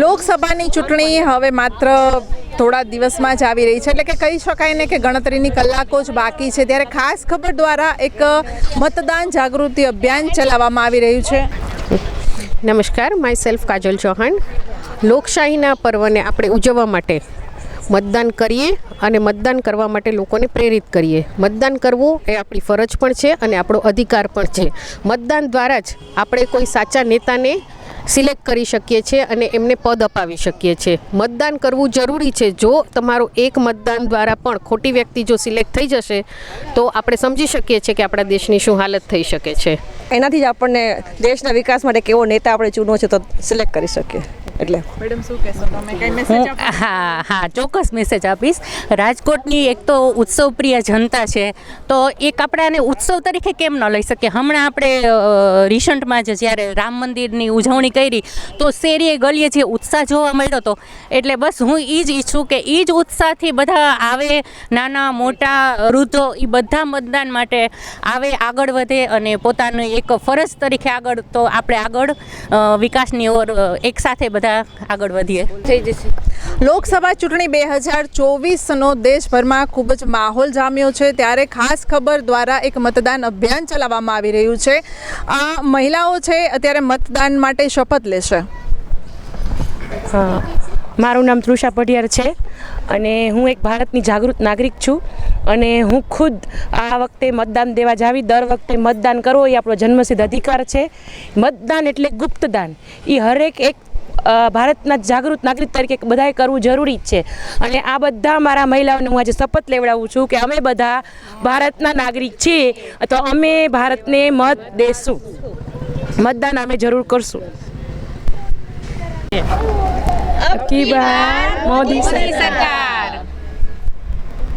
લોકસભાની ચૂંટણી હવે માત્ર થોડા દિવસમાં જ આવી રહી છે. એટલે કે કહી શકાય ને કે ગણતરીની કલાકો જ બાકી છે. ત્યારે ખાસ ખબર દ્વારા એક મતદાન જાગૃતિ અભિયાન ચલાવવામાં આવી રહ્યું છે. નમસ્કાર માય સેલ્ફ કાજલ ચૌહાણ. લોકશાહીના પર્વને આપણે ઉજવવા માટે મતદાન કરીએ અને મતદાન કરવા માટે લોકોને પ્રેરિત કરીએ. મતદાન કરવું એ આપણી ફરજ પણ છે અને આપણો અધિકાર પણ છે. મતદાન દ્વારા જ આપણે કોઈ સાચા નેતાને સિલેક્ટ કરી શકીએ છીએ અને એમને પદ અપાવી શકીએ છીએ. મતદાન કરવું જરૂરી છે. જો તમારું એક મતદાન દ્વારા પણ ખોટી વ્યક્તિ જો સિલેક્ટ થઈ જશે, તો આપણે સમજી શકીએ છીએ કે આપણા દેશની શું હાલત થઈ શકે છે. એનાથી જ આપણને દેશના વિકાસ માટે કેવો નેતા આપણે ચૂનો છે તો સિલેક્ટ કરી શકીએ. એટલે મેડમ શું કહેશો? તમે કઈ મેસેજ હું હા હા ચોક્કસ મેસેજ આપીશ. રાજકોટની એક તો ઉત્સવ પ્રિય જનતા છે. તો એક આપણે આને ઉત્સવ તરીકે કેમ ન લઈ શકીએ હમણાં આપણે રિસન્ટમાં જ જ્યારે રામ મંદિરની ઉજવણી કરી તો શેરીએ ગલીએ જે ઉત્સાહ જોવા મળ્યો હતો એટલે બસ હું એ જ ઈચ્છું કે એ જ ઉત્સાહથી બધા આવે નાના મોટા વૃદ્ધો એ બધા મતદાન માટે આવે આગળ વધે અને પોતાની એક ફરજ તરીકે આગળ તો આપણે આગળ વિકાસની ઓર એકસાથે બધા આગળ વધીએ. લોકસભા ચૂંટણી બે હજાર ચોવીસનો દેશભરમાં ખૂબ જ માહોલ જામ્યો છે. ત્યારે ખાસ ખબર દ્વારા એક મતદાન અભિયાન ચલાવવામાં આવી રહ્યું છે. આ મહિલાઓ છે અત્યારે મતદાન માટે શપથ લેશે. હા મારું નામ તૃષા પઢિયાર છે અને હું એક ભારતની જાગૃત નાગરિક છું અને હું ખુદ આ વખતે મતદાન દેવા જાવી દર વખતે મતદાન કરવો એ આપણો જન્મસિદ્ધ અધિકાર છે. મતદાન એટલે ગુપ્તદાન. એ હરેક એક ભારતના જાગૃત નાગરિક તરીકે બધાએ કરવું જરૂરી જ છે. અને આ બધા મારા મહિલાઓને હું આજે શપથ લેવડાવું છું કે અમે બધા ભારતના નાગરિક છીએ, તો અમે ભારતને મત દેશું. મતદાન અમે જરૂર કરશું. મોદી સરકાર.